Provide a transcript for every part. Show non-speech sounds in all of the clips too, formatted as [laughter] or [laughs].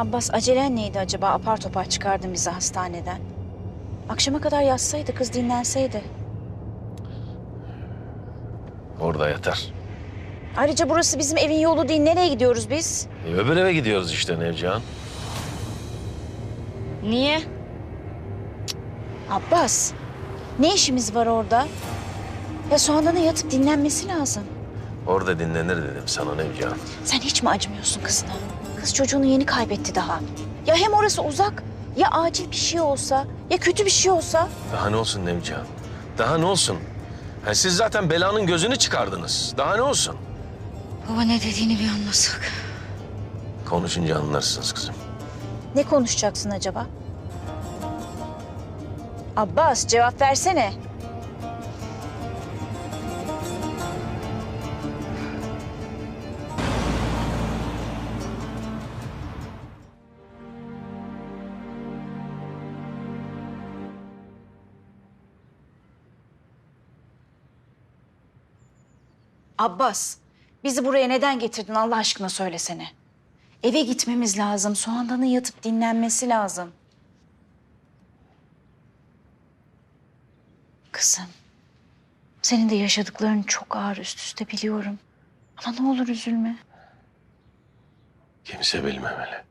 Abbas acelen neydi acaba? Apar topar çıkardın bizi hastaneden. Akşama kadar yatsaydı kız dinlenseydi. Orada yatar. Ayrıca burası bizim evin yolu değil. Nereye gidiyoruz biz? E, öbür eve gidiyoruz işte Nevcihan. Niye? Abbas, ne işimiz var orada? Ya Soğandan'ın yatıp dinlenmesi lazım. Orada dinlenir dedim sana Nevcihan. Sen hiç mi acımıyorsun kızına? Kız çocuğunu yeni kaybetti daha. Ya hem orası uzak, ya acil bir şey olsa, ya kötü bir şey olsa. Daha ne olsun Nevcihan? Daha ne olsun? Ha, siz zaten belanın gözünü çıkardınız. Daha ne olsun? Baba ne dediğini bir anlasak. Konuşunca anlarsınız kızım. Ne konuşacaksın acaba? Abbas cevap versene. Abbas, bizi buraya neden getirdin Allah aşkına söylesene. Eve gitmemiz lazım. Soğandan'ın yatıp dinlenmesi lazım. Kızım, senin de yaşadıkların çok ağır üst üste biliyorum. Ama ne olur üzülme. Kimse bilmemeli.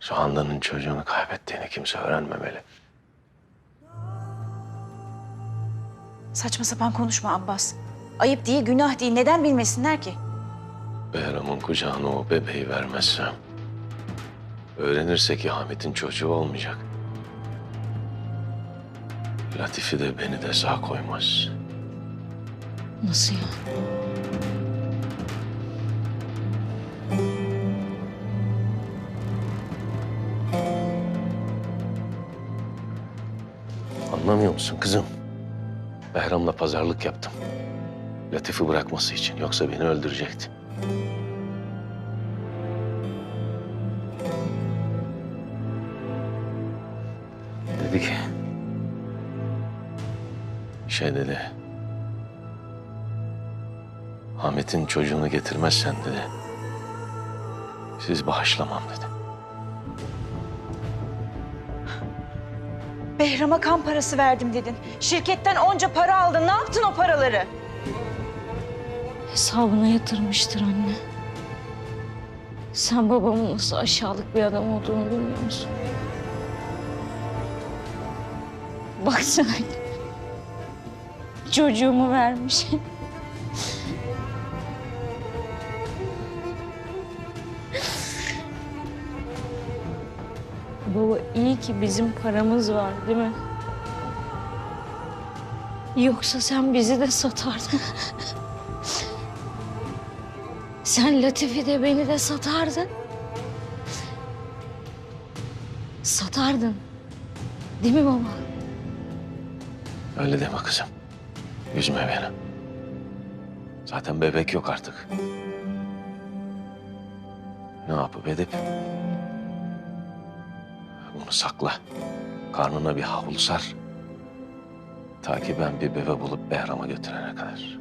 Soğandan'ın çocuğunu kaybettiğini kimse öğrenmemeli. Saçma sapan konuşma Abbas. Ayıp değil, günah değil. Neden bilmesinler ki? Behram'ın kucağına o bebeği vermezsem... ...öğrenirse ki Hamit'in çocuğu olmayacak. Latifi de beni de sağ koymaz. Nasıl ya? Anlamıyor musun kızım? Behram'la pazarlık yaptım. Latif'i bırakması için. Yoksa beni öldürecekti. Dedi ki... Şey dedi... Ahmet'in çocuğunu getirmezsen dedi... Siz bağışlamam dedi. Behram'a kan parası verdim dedin. Şirketten onca para aldın. Ne yaptın o paraları? Hesabına yatırmıştır anne. Sen babamın nasıl aşağılık bir adam olduğunu bilmiyor musun? Baksana. Çocuğumu vermiş. Baba iyi ki bizim paramız var değil mi? Yoksa sen bizi de satardın. [laughs] Sen Latifi de beni de satardın. Satardın. Değil mi baba? Öyle deme kızım. Üzme beni. Zaten bebek yok artık. Ne yapıp edip... Bunu sakla. Karnına bir havlu sar. Ta ki ben bir bebe bulup Behram'a götürene kadar.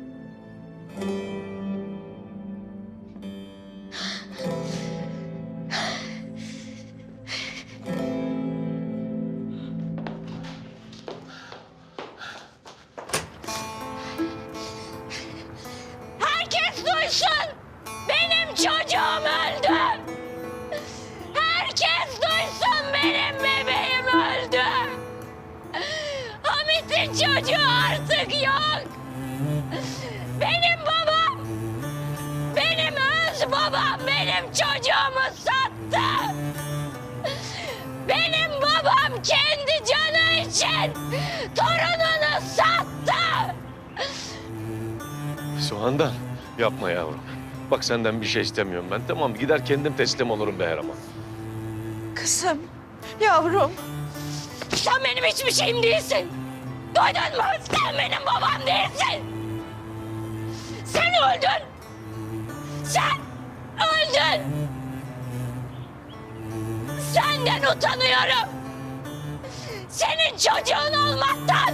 Yok. Benim babam, benim öz babam benim çocuğumu sattı. Benim babam kendi canı için torununu sattı. Soğandan yapma yavrum. Bak senden bir şey istemiyorum ben. Tamam gider kendim teslim olurum Behram'a. Kızım, yavrum. Sen benim hiçbir şeyim değilsin. Duydun mu? Sen benim babam değilsin. Sen öldün. Sen öldün. Senden utanıyorum. Senin çocuğun olmaktan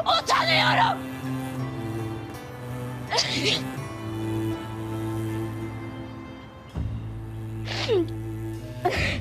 utanıyorum. [laughs]